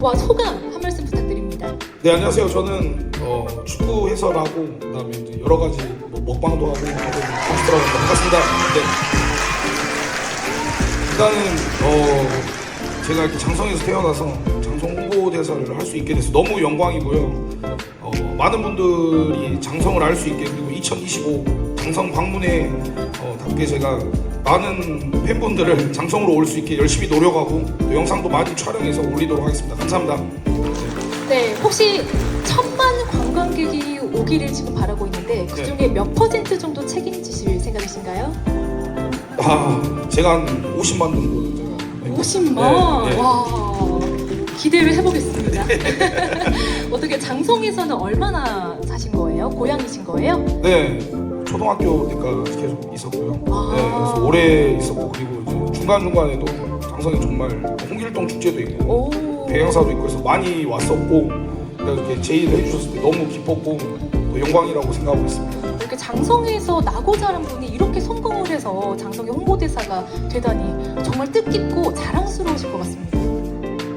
와 소감 한 말씀 부탁드립니다. 네 안녕하세요. 저는 어, 축구 해설하고 그다음에 이제 여러 가지 뭐 먹방도 하고 하고 하시더라고요. 반갑습니다. 네. 일단은 어, 제가 이렇게 장성에서 태어나서 장성 홍보대사를 할 수 있게 돼서 너무 영광이고요. 어, 많은 분들이 장성을 알 수 있게 그리고 2025 장성 방문에 어, 답게 제가 많은 팬분들을 장성으로 올 수 있게 열심히 노력하고 또 영상도 많이 촬영해서 올리도록 하겠습니다. 감사합니다. 네, 혹시 천만 관광객이 오기를 지금 바라고 있는데 그 중에 몇 퍼센트 정도 책임지실 생각이신가요? 아, 제가 한 50만 정도 제가. 네. 50만. 네, 네. 와. 기대를 해보겠습니다. 어떻게 장성에서는 얼마나 사신 거예요? 고향이신 거예요? 네, 초등학교 때까지 계속 있었고요. 아. 네, 그래서 오래 있었고 그리고 이제 중간 중간에도 장성에 정말 홍길동 축제도 있고 오. 배양사도 있고 해서 많이 왔었고 이렇게 제의를 해주셨을 때 너무 기뻤고 또 영광이라고 생각하고 있습니다. 이렇게 장성에서 나고 자란 분이 이렇게 성공을 해서 장성의 홍보대사가 되다니 정말 뜻깊고 자랑스러우실 것 같습니다.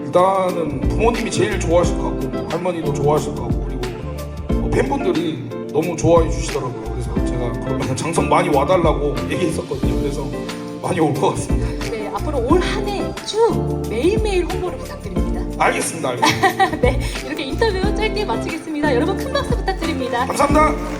일단은 부모님이 제일 좋아하실 것 같고 할머니도 좋아하실 것 같고 그리고 어, 팬분들이 너무 좋아해 주시더라고요. 장성 많이 와달라고 얘기했었거든요. 그래서 많이 올 것 같습니다. 네, 앞으로 올 한 해 쭉 매일매일 홍보를 부탁드립니다. 알겠습니다. 알겠습니다. 네, 이렇게 인터뷰 짧게 마치겠습니다. 여러분 큰 박수 부탁드립니다. 감사합니다.